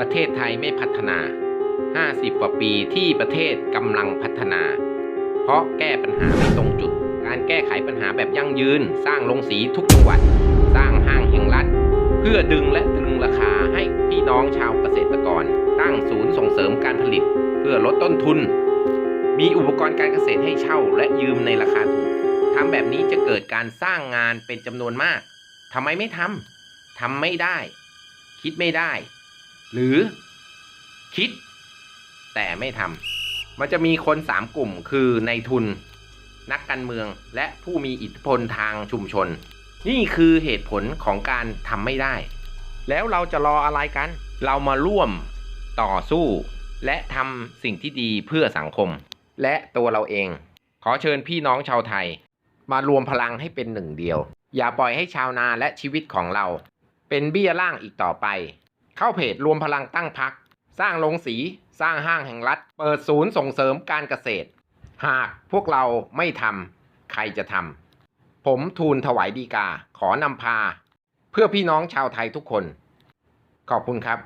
ประเทศไทยไม่พัฒนา 50 กว่าปีที่ประเทศกำลังพัฒนา เพราะแก้ปัญหาไม่ตรงจุด การแก้ไขปัญหาแบบยั่งยืน สร้างโรงสีทุกจังหวัด สร้างห้างแห่งรัฐ เพื่อดึงและตรึงราคาให้พี่น้องชาวเกษตรกร ตั้งศูนย์ส่งเสริมการผลิต เพื่อลดต้นทุน มีอุปกรณ์การเกษตรให้เช่าและยืมในราคาถูกทำแบบนี้จะเกิดการสร้างงานเป็นจำนวนมากทำไมไม่ทำทำไม่ได้ คิดไม่ได้ หรือคิดแต่ไม่ทำมันจะมีคนสามกลุ่มคือในทุน นักการเมืองและผู้มีอิทธิพลทางชุมชน นี่คือเหตุผลของการทำไม่ได้ แล้วเราจะรออะไรกัน เรามาร่วมต่อสู้ และทำสิ่งที่ดีเพื่อสังคม และตัวเราเอง ขอเชิญพี่น้องชาวไทย มารวมพลังให้เป็นหนึ่งเดียว อย่าปล่อยให้ชาวนาและชีวิตของเรา เป็นเบี้ยล่างอีกต่อไป เข้าเพจรวมพลังตั้งพัก สร้างโรงสี สร้างห้างแห่งรัฐ เปิดศูนย์ส่งเสริมการเกษตร หากพวกเราไม่ทำใครจะทำผมทูลถวายดีกา ขอนำพา เพื่อพี่น้องชาวไทยทุกคน ขอบคุณครับ